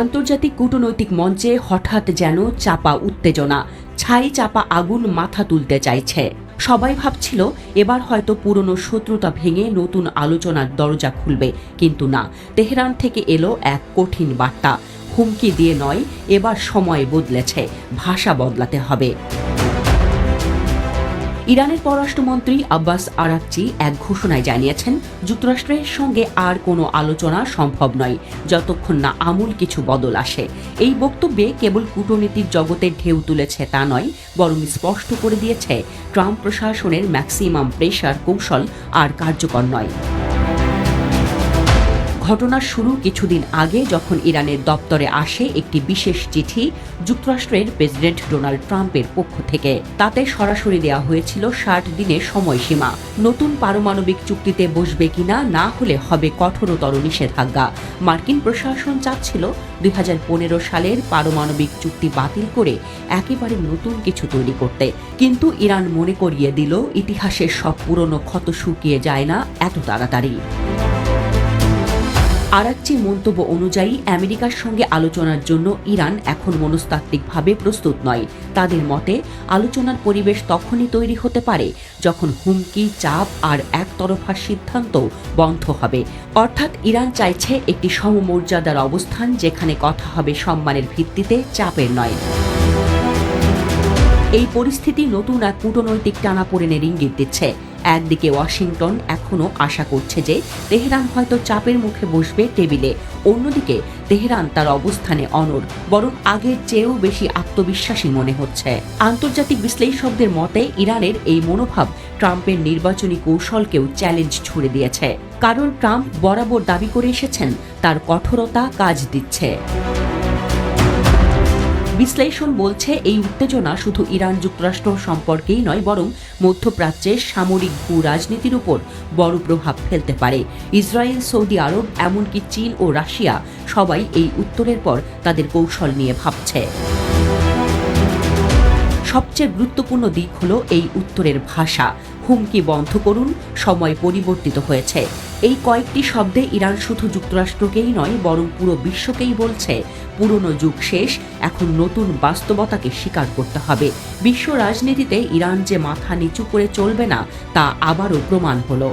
আন্তর্জাতিক কূটনৈতিক মঞ্চে হঠাৎ যেন চাপা উত্তেজনা, ছাই চাপা আগুন মাথা তুলতে চাইছে। সবাই ভাবছিল, এবার হয়তো পুরনো শত্রুতা ভেঙে নতুন আলোচনার দরজা খুলবে, কিন্তু না, তেহরান থেকে এলো এক কঠিন বার্তা। হুমকি দিয়ে নয়, এবার সময় বদলেছে, ভাষা বদলাতে হবে। ইরানের পররাষ্ট্রমন্ত্রী আব্বাস আরাকচি এক ঘোষণায় জানিয়েছেন, যুক্তরাষ্ট্রের সঙ্গে আর কোনো আলোচনা সম্ভব নয়, যতক্ষণ না আমূল কিছু বদল আসে। এই বক্তব্যে কেবল কূটনীতির জগতে ঢেউ তুলেছে তা নয়, বরং স্পষ্ট করে দিয়েছে, ট্রাম্প প্রশাসনের ম্যাক্সিমাম প্রেশার কৌশল আর কার্যকর নয়। ঘটনার শুরু কিছুদিন আগে যখন ইরানের দপ্তরে আসে একটি বিশেষ চিঠি যুক্তরাষ্ট্রের প্রেসিডেন্ট ডোনাল্ড ট্রাম্পের পক্ষ থেকে। তাতে সরাসরি দেওয়া হয়েছিল ষাট দিনের সময়সীমা। নতুন পারমাণবিক চুক্তিতে বসবে কিনা, না হলে হবে কঠোরতর নিষেধাজ্ঞা। মার্কিন প্রশাসন চাচ্ছিল দুই হাজার পনেরো সালের পারমাণবিক চুক্তি বাতিল করে একেবারে নতুন কিছু তৈরি করতে। কিন্তু ইরান মনে করিয়ে দিল, ইতিহাসের সব পুরনো ক্ষত শুকিয়ে যায় না এত তাড়াতাড়ি। আরাকচির মন্তব্য অনুযায়ী আমেরিকার সঙ্গে আলোচনার জন্য ইরান এখন মনস্তাত্ত্বিকভাবে প্রস্তুত নয়। তাদের মতে, আলোচনার পরিবেশ তখনই তৈরি হতে পারে যখন হুমকি, চাপ আর একতরফা সিদ্ধান্ত বন্ধ হবে। অর্থাৎ ইরান চাইছে একটি সমমর্যাদার অবস্থান যেখানে কথা হবে সম্মানের ভিত্তিতে, চাপের নয়। এই পরিস্থিতি নতুন এক কূটনৈতিক টানাপোড়েনের ইঙ্গিত দিচ্ছে। একদিকে ওয়াশিংটন এখনও আশা করছে যে তেহরান হয়তো চাপের মুখে বসবে টেবিলে, অন্যদিকে তেহরান তার অবস্থানে অনর বরং আগের চেয়েও বেশি আত্মবিশ্বাসী মনে হচ্ছে। আন্তর্জাতিক বিশ্লেষকদের মতে, ইরানের এই মনোভাব ট্রাম্পের নির্বাচনী কৌশলকেও চ্যালেঞ্জ ছুড়ে দিয়েছে। কারণ ট্রাম্প বরাবর দাবি করে এসেছেন, তার কঠোরতা কাজ দিচ্ছে। বিশ্লেষণ বলছে, এই উত্তেজনা শুধু ইরান যুক্তরাষ্ট্র সম্পর্কেই নয়, বরং মধ্যপ্রাচ্যের সামরিক ভূ রাজনীতির উপর বড় প্রভাব ফেলতে পারে। ইসরায়েল, সৌদি আরব, এমনকি চীন ও রাশিয়া সবাই এই উত্তরের পর তাদের কৌশল নিয়ে ভাবছে। সবচেয়ে গুরুত্বপূর্ণ দিক হলো এই উত্তরের ভাষা। হুমকি বন্ধ করুন, সময় পরিবর্তিত হয়েছে। এই কয়েকটি শব্দে ইরান শুধু যুক্তরাষ্ট্রকেই নয়, বরং পুরো বিশ্বকেই বলছে। পুরনো যুগ শেষ, এখন নতুন বাস্তবতাকে স্বীকার করতে হবে। বিশ্ব রাজনীতিতে ইরান যে মাথা নিচু করে চলবে না, তা আবারও প্রমাণ হলো।